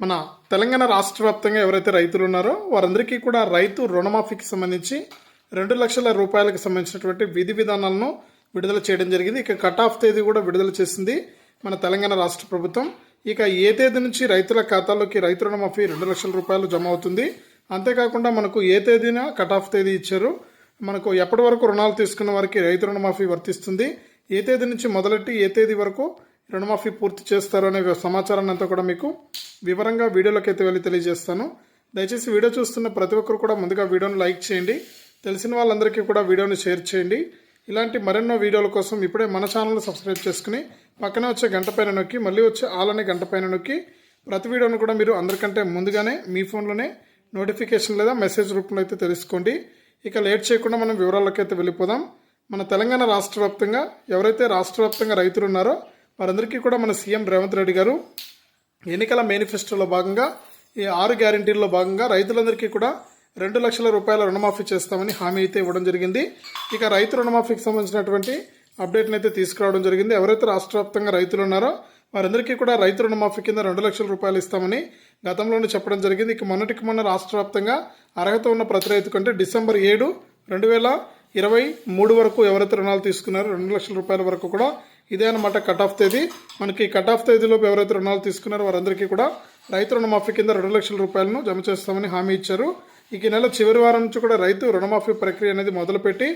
మన తెలంగాణ రాష్ట్ర వ్యాప్తంగా ఎవరైతే రైతులు ఉన్నారో వారందరికీ కూడా రైతు రుణమాఫీకి సంబంధించి రెండు లక్షల రూపాయలకు సంబంధించినటువంటి విధి విధానాలను విడుదల చేయడం జరిగింది. ఇక కట్ ఆఫ్ తేదీ కూడా విడుదల చేసింది మన తెలంగాణ రాష్ట్ర ప్రభుత్వం. ఇక ఏ తేదీ నుంచి రైతుల ఖాతాలోకి రైతు రుణమాఫీ రెండు లక్షల రూపాయలు జమ అవుతుంది? అంతేకాకుండా మనకు ఏ తేదీన కట్ ఆఫ్ తేదీ ఇచ్చారు? మనకు ఎప్పటి వరకు రుణాలు తీసుకున్న వారికి రైతు రుణమాఫీ వర్తిస్తుంది? ఏ తేదీ నుంచి మొదలెట్టి ఏ తేదీ వరకు రుణమాఫీ పూర్తి చేస్తారు అనే సమాచారాన్ని అంతా కూడా మీకు వివరంగా వీడియోలోకి అయితే వెళ్ళి తెలియజేస్తాను. దయచేసి వీడియో చూస్తున్న ప్రతి ఒక్కరు కూడా ముందుగా వీడియోను లైక్ చేయండి. తెలిసిన వాళ్ళందరికీ కూడా వీడియోని షేర్ చేయండి. ఇలాంటి మరెన్నో వీడియోల కోసం ఇప్పుడే మన ఛానల్ని సబ్స్క్రైబ్ చేసుకుని పక్కనే వచ్చే గంట పైన నొక్కి మళ్ళీ వచ్చే ఆల్ అనే గంట పైన నొక్కి ప్రతి వీడియోను కూడా మీరు అందరికంటే ముందుగానే మీ ఫోన్లోనే నోటిఫికేషన్ లేదా మెసేజ్ రూపంలో అయితే తెలుసుకోండి. ఇక లేట్ చేయకుండా మనం వివరాల్లోకి అయితే వెళ్ళిపోదాం. మన తెలంగాణ రాష్ట్ర వ్యాప్తంగా ఎవరైతే రాష్ట్ర వ్యాప్తంగా రైతులు ఉన్నారో వారందరికీ కూడా మన సీఎం రేవంత్ రెడ్డి గారు ఎన్నికల మేనిఫెస్టోలో భాగంగా ఈ ఆరు గ్యారంటీల్లో భాగంగా రైతులందరికీ కూడా రెండు లక్షల రూపాయల రుణమాఫీ చేస్తామని హామీ అయితే ఇవ్వడం జరిగింది. ఇక రైతు రుణమాఫీకి సంబంధించినటువంటి అప్డేట్ని అయితే తీసుకురావడం జరిగింది. ఎవరైతే రాష్ట్ర వ్యాప్తంగా రైతులు ఉన్నారో వారందరికీ కూడా రైతు రుణమాఫీ కింద రెండు లక్షల రూపాయలు ఇస్తామని గతంలోనే చెప్పడం జరిగింది. ఇక మొన్నటికి మొన్న రాష్ట్ర వ్యాప్తంగా అర్హత ఉన్న ప్రతి రైతు కంటే డిసెంబర్ ఏడు రెండు వేల ఇరవై మూడు వరకు ఎవరైతే రుణాలు తీసుకున్నారో రెండు లక్షల రూపాయల వరకు కూడా ఇదే అనమాట కట్ ఆఫ్ తేదీ. మనకి కట్ ఆఫ్ తేదీలోపు ఎవరైతే రుణాలు తీసుకున్నారో వారందరికీ కూడా రైతు రుణమాఫీ కింద రెండు లక్షల రూపాయలను జమ చేస్తామని హామీ ఇచ్చారు. ఇక ఈ నెల చివరి వారం నుంచి కూడా రైతు రుణమాఫీ ప్రక్రియ అనేది మొదలుపెట్టి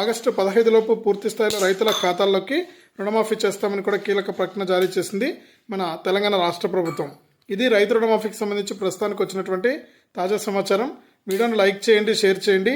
ఆగస్టు పదహైదులోపు పూర్తి స్థాయిలో రైతుల ఖాతాల్లోకి రుణమాఫీ చేస్తామని కూడా కీలక ప్రకటన జారీ చేసింది మన తెలంగాణ రాష్ట్ర ప్రభుత్వం. ఇది రైతు రుణమాఫీకి సంబంధించి ప్రస్తుతానికి వచ్చినటువంటి తాజా సమాచారం. వీడియోను లైక్ చేయండి షేర్ చేయండి.